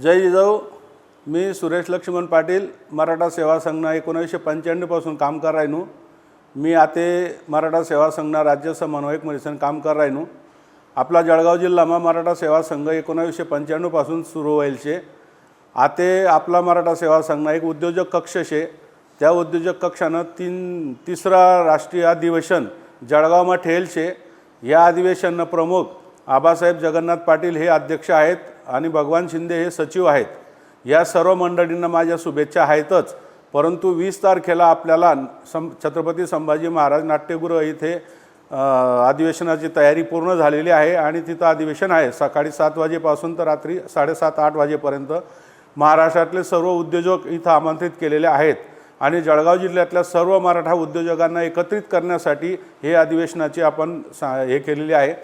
जय जिजाऊ मी सुरेश लक्ष्मण पाटील मराठा सेवा संघ एकोणीसशे पंच्याण्णवपासून काम कर राहिनो मी आते मराठा सेवा संघना राज्य समन्वयक म्हणून काम कर राहिनो आपला जळगाव जिल्हामा मराठा सेवा संघ एकोणावीसशे पंच्याण्णवपासून सुरू व्हायल शे. आते आपला मराठा सेवा संघना एक उद्योजक कक्ष शे. त्या उद्योजक कक्षानं तीन तिसरा राष्ट्रीय अधिवेशन जळगावमा ठेल शे. या अधिवेशननं प्रमुख आबासाहेब जगन्नाथ पाटील हे अध्यक्ष आहेत आणि भगवान शिंदे हे सचिव आहेत. या सर्व मंडळींना माझ्या शुभेच्छा आहेतच. परंतु वीस तारखेला आपल्याला सं छत्रपती संभाजी महाराज नाट्यगृह इथे अधिवेशनाची तयारी पूर्ण झालेली आहे आणि तिथं अधिवेशन आहे. सकाळी सात वाजेपासून तर रात्री साडेसात आठ वाजेपर्यंत महाराष्ट्रातले सर्व उद्योजक इथं आमंत्रित केलेले आहेत. आणि जळगाव जिल्ह्यातल्या सर्व मराठा उद्योजकांना एकत्रित करण्यासाठी हे अधिवेशनाची आपण सा हे केलेली आहे.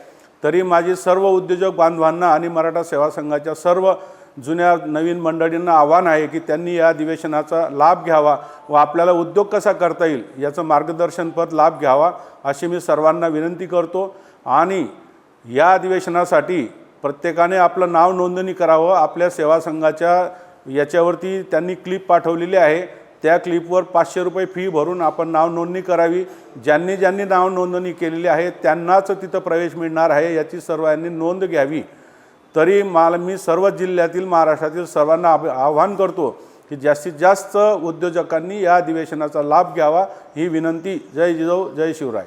तरी माझी सर्व उद्योजक बांधवांना आणि मराठा सेवा संघाच्या सर्व जुन्या नवीन मंडळींना आव्हान आहे की त्यांनी या अधिवेशनाचा लाभ घ्यावा व आपल्याला उद्योग कसा करता येईल याचं मार्गदर्शनपद लाभ घ्यावा अशी मी सर्वांना विनंती करतो. आणि या अधिवेशनासाठी प्रत्येकाने आपलं नाव नोंदणी करावं. आपल्या सेवा संघाच्या याच्यावरती त्यांनी क्लिप पाठवलेली आहे. त्या क्लिपवर पाचशे रुपये फी भरून आपण नाव नोंदणी करावी. ज्यांनी ज्यांनी नाव नोंदणी केलेली आहे त्यांनाच तिथं प्रवेश मिळणार आहे याची सर्वांनी नोंद घ्यावी. तरी मला मी सर्व जिल्ह्यातील महाराष्ट्रातील सर्वांना आव्हान आवाहन करतो की जास्तीत जास्त उद्योजकांनी या अधिवेशनाचा लाभ घ्यावा ही विनंती. जय जिजाऊ जय शिवराय.